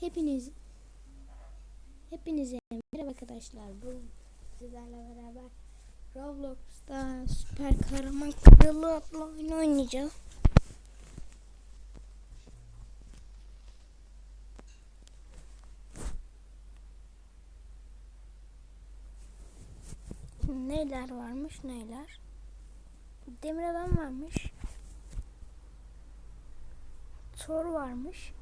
Hepiniz Hepinize merhaba arkadaşlar. Bu sizlerle beraber Roblox'ta Süper Kahraman Kralı adlı oyunu oynayacağız. Neler varmış neler? Demir adam varmış. Thor varmış.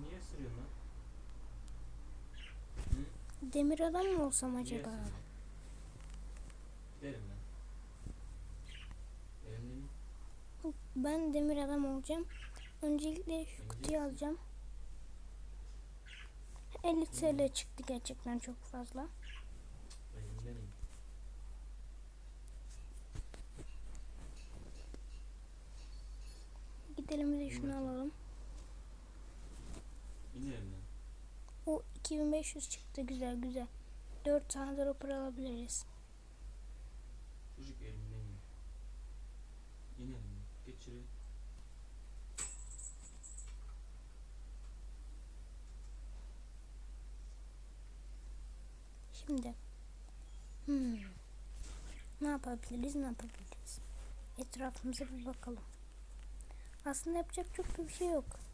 Niye ısırıyorsun lan? Demir adam mı olsam Niye acaba? ısırıyorsun? Giderim ben. Ben demir adam olacağım. Öncelikle şu Önce- kutuyu alacağım. 50 TL çıktı gerçekten çok fazla. Gidelim de şunu alalım. Elimden. O 2500 çıktı güzel güzel. 4 tane dropper alabiliriz. Çocuk elimde mi? Yine elimden. Geç şuraya. Şimdi. Hmm. Ne yapabiliriz ne yapabiliriz? Etrafımıza bir bakalım. Aslında yapacak çok bir şey yok.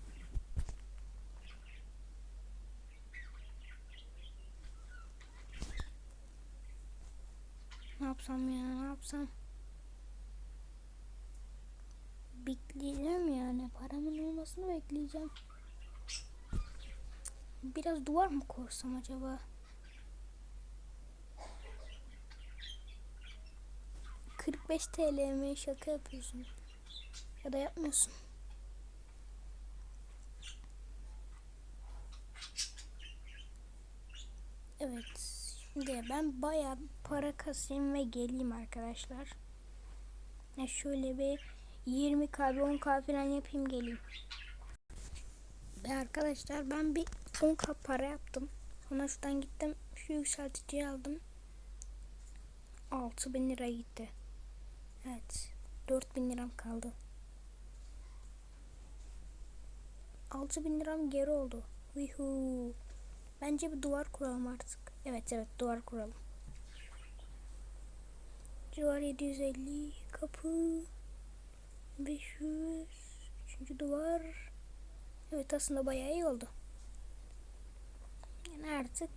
Ne yapsam ya ne yapsam? Bekleyeceğim yani. Paramın olmasını bekleyeceğim. Biraz duvar mı korsam acaba? ...45 TL mi? Şaka yapıyorsun. Ya da yapmıyorsun. Evet. Şimdi ben bayağı para kasayım ve geleyim arkadaşlar. Ya şöyle bir 20k bir 10k falan yapayım geleyim. Ve arkadaşlar ben bir 10k para yaptım. Sonra şuradan gittim şu yükselticiyi aldım. 6000 lira gitti. Evet. 4000 liram kaldı. 6000 liram geri oldu. Yuhu. Bence bir duvar kuralım artık. Evet evet duvar kuralım. Duvar 750 kapı 500 Üçüncü duvar Evet aslında bayağı iyi oldu. Yani artık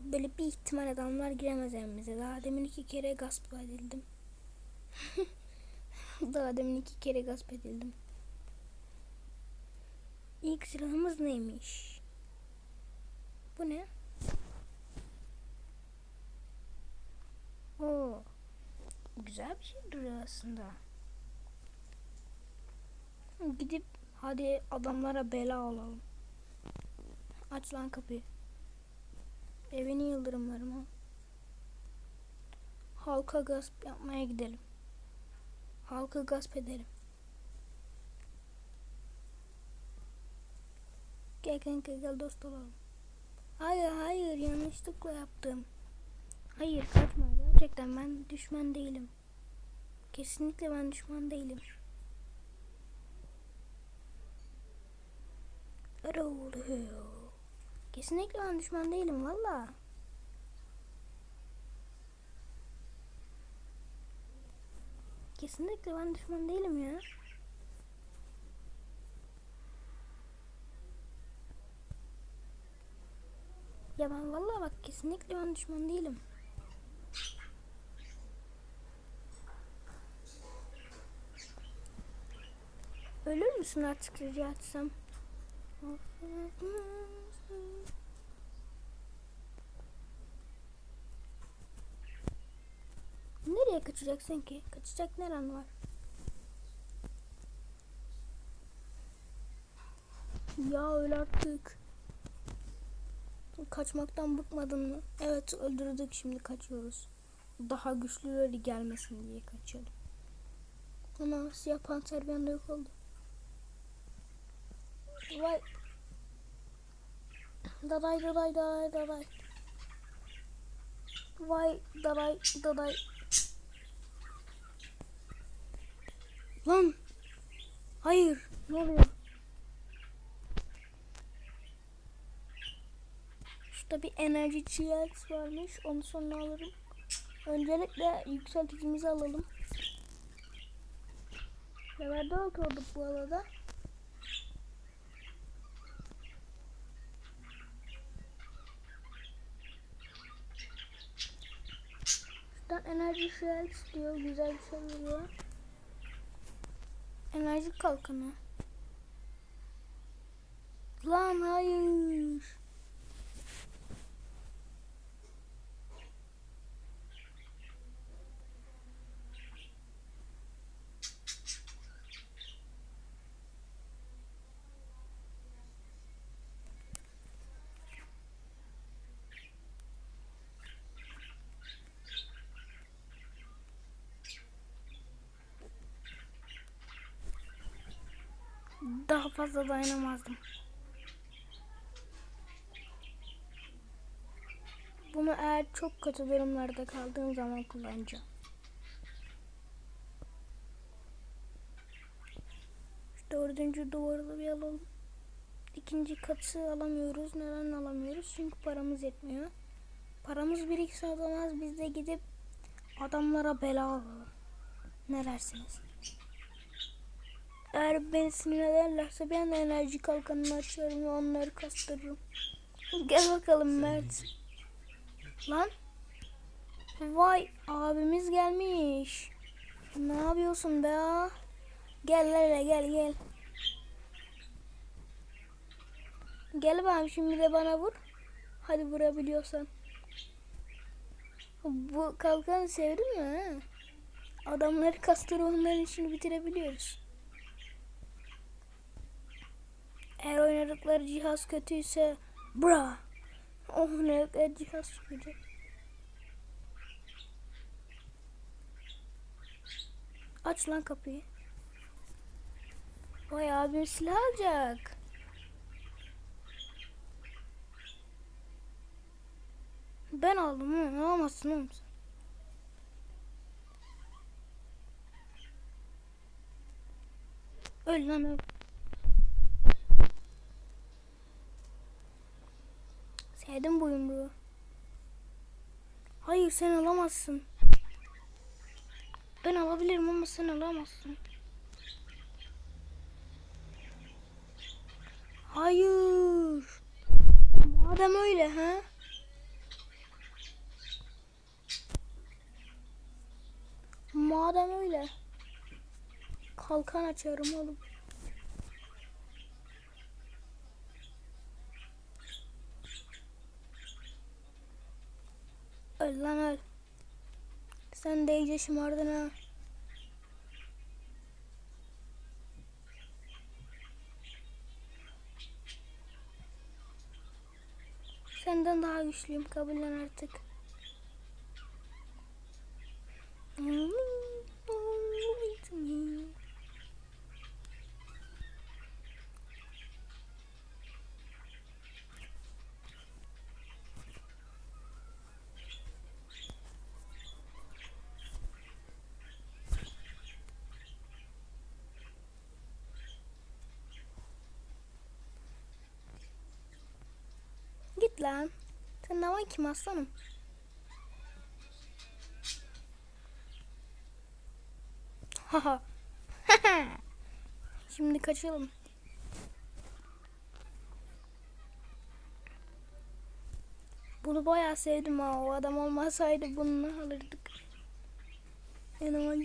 böyle bir ihtimal adamlar giremez evimize. Daha demin iki kere gasp edildim. Daha demin iki kere gasp edildim. İlk silahımız neymiş? Bu ne? Oo. Güzel bir şey duruyor aslında. Gidip hadi adamlara bela olalım. Aç lan kapıyı. Evini yıldırımlarım ha. Halka gasp yapmaya gidelim. Halkı gasp edelim. Gel kanka gel dost olalım. Hayır hayır yanlışlıkla yaptım. Hayır kaçma gerçekten ben düşman değilim. Kesinlikle ben düşman değilim. Öyle. Kesinlikle ben düşman değilim valla. Kesinlikle ben düşman değilim ya. Ya ben vallahi bak kesinlikle ben düşman değilim. Ölür müsün artık rica etsem? Nereye kaçacaksın ki? Kaçacak neren var? Ya öl artık. Kaçmaktan bıkmadın mı? Evet öldürdük şimdi kaçıyoruz. Daha güçlüleri gelmesin diye kaçıyordum. Ana siyah panter anda yok oldu. Vay. Daday daday daday daday. Vay daday daday. Lan. Hayır. Ne oluyor? Şurada bir enerji çiğers varmış. Onu sonra alırım. Öncelikle yükselticimizi alalım. 4 olduk bu arada. Şuradan enerji çiğers diyor. Güzel bir şey veriyor. Enerji kalkanı. Lan hayır. Daha fazla dayanamazdım. Bunu eğer çok kötü durumlarda kaldığım zaman kullanacağım. Dördüncü duvarı bir alalım. İkinci katı alamıyoruz. Neden alamıyoruz? Çünkü paramız yetmiyor. Paramız birikse adamaz biz de gidip adamlara bela alalım. Ne dersiniz? Eğer beni sinir ederlerse ben de enerji kalkanını açarım ve onları kastırırım. Gel bakalım Mert. Lan. Vay abimiz gelmiş. Ne yapıyorsun be? Gel hele gel gel. Gel bakayım şimdi de bana vur. Hadi vurabiliyorsan. Bu kalkanı sevdin mi? Adamları kastırıp onların işini bitirebiliyoruz. Eğer oynadıkları cihaz kötüyse bra. Ne kadar cihaz çıkacak. Aç lan kapıyı. Vay abim silah alacak. Ben aldım oğlum. Alamazsın oğlum sen. Öl lan öl. Sevdim bu yumruğu. Hayır sen alamazsın. Ben alabilirim ama sen alamazsın. Hayır. Madem öyle ha? Madem öyle. Kalkan açarım oğlum. Öl lan öl. Sen de iyice şımardın ha. Senden daha güçlüyüm kabullen artık. Git lan. Sen var kim aslanım? Haha. Şimdi kaçalım. Bunu bayağı sevdim ha. O adam olmasaydı bunu alırdık. Yanıma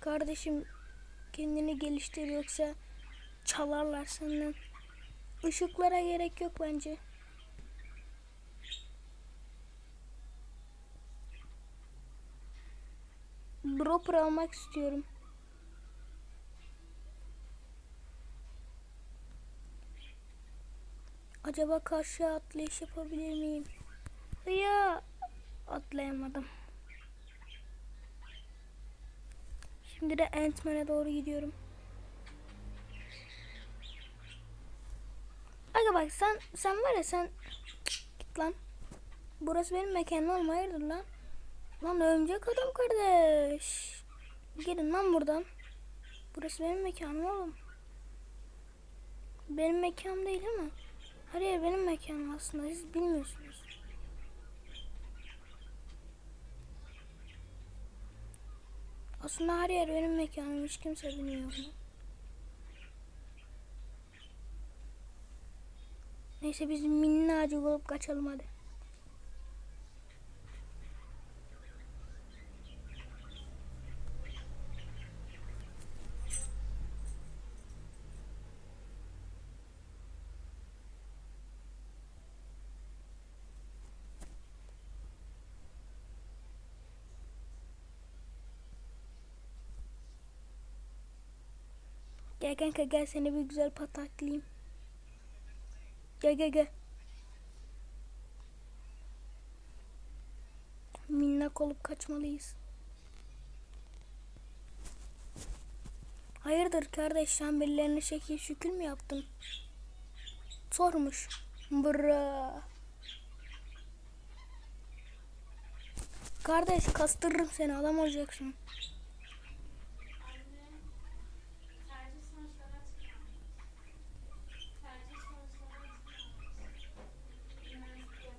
Kardeşim kendini geliştir yoksa çalarlar senden. Işıklara gerek yok bence. Dropper almak istiyorum. Acaba karşıya atlayış yapabilir miyim? Ya atlayamadım. Şimdi de Ant-Man'e doğru gidiyorum. Aga bak sen sen var ya sen git lan. Burası benim mekanım oğlum hayırdır lan? Lan örümcek adam kardeş. Gidin lan buradan. Burası benim mekanım oğlum. Benim mekanım değil ama. Her yer benim mekanım aslında. Siz bilmiyorsunuz. Aslında her yer benim mekanım. Hiç kimse bilmiyor bunu. Neyse biz minnacık olup kaçalım hadi. Gel kanka gel seni bir güzel pataklayayım. Gel gel gel. Minnak olup kaçmalıyız. Hayırdır kardeş sen birilerine şekil şükür mü yaptın? Sormuş. Bra. Kardeş kastırırım seni adam olacaksın.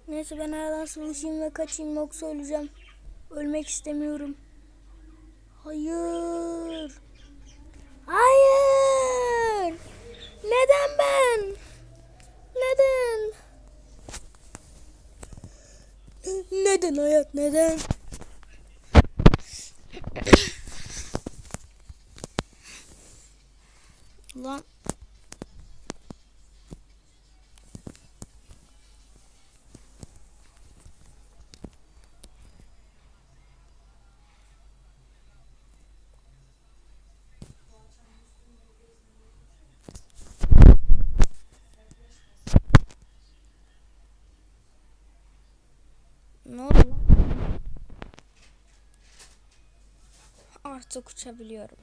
Neyse ben aradan sıvışayım ve kaçayım yoksa öleceğim. Ölmek istemiyorum. Hayır. Hayır. Neden ben? Neden? Neden hayat neden? Lan Ne oldu lan? Artık uçabiliyorum.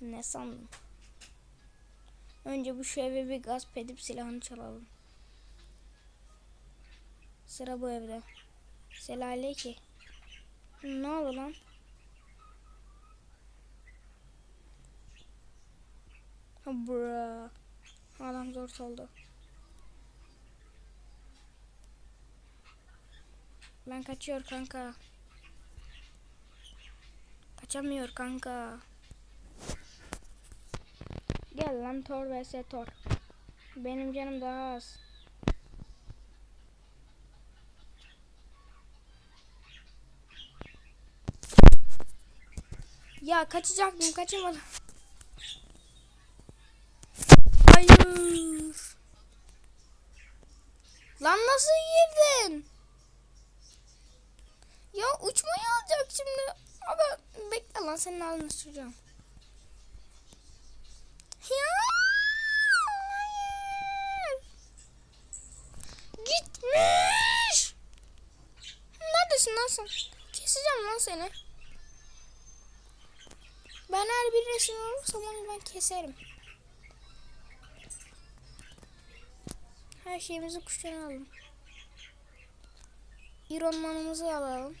Ne sandın? Önce bu şu eve bir gasp edip silahını çalalım. Sıra bu evde. Selale ki. Ne oldu lan? Bra. Adam zor oldu. Ben kaçıyor kanka. Kaçamıyor kanka. Gel lan Thor vs Thor. Benim canım daha az. Ya kaçacaktım kaçamadım. Hayır. Lan nasıl girdin? Ya uçmayı alacak şimdi. Ama bekle lan senin ağzını süreceğim. Ya. Hayır. Gitmiş. Neredesin lan sen? Keseceğim lan seni. Ben her bir resim olursam onu ben keserim. Her şeyimizi kuştan alalım. İron manımızı alalım.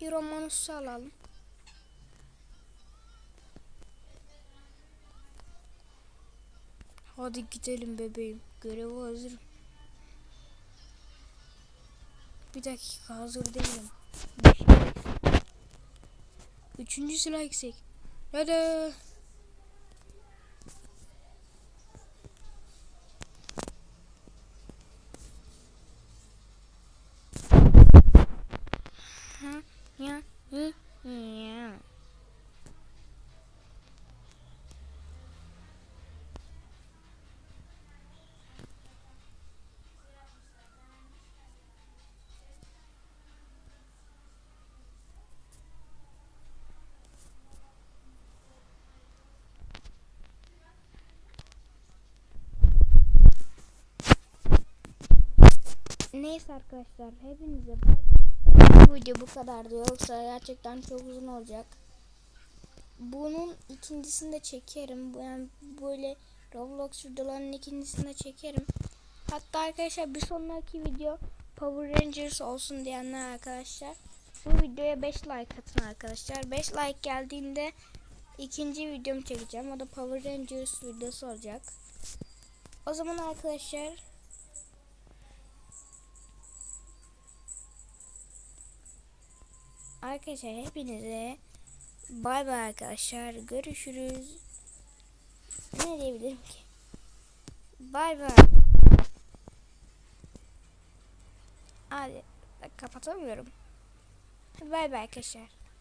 İron manusu alalım. Hadi gidelim bebeğim. Göreve hazırım. Bir dakika hazır değilim. Üçüncü silah eksik. Hadi. Ha, ya, hı, ya. Neyse arkadaşlar hepinize. Bu video bu kadardı yoksa gerçekten çok uzun olacak. Bunun ikincisini de çekerim. Yani böyle Roblox videolarının ikincisini de çekerim. Hatta arkadaşlar bir sonraki video Power Rangers olsun diyenler arkadaşlar. Bu videoya 5 like atın arkadaşlar. 5 like geldiğinde ikinci videomu çekeceğim. O da Power Rangers videosu olacak. O zaman arkadaşlar Arkadaşlar hepinize bay bay arkadaşlar. Görüşürüz. Ne diyebilirim ki? Bay bay. Hadi kapatamıyorum. Bay bay arkadaşlar.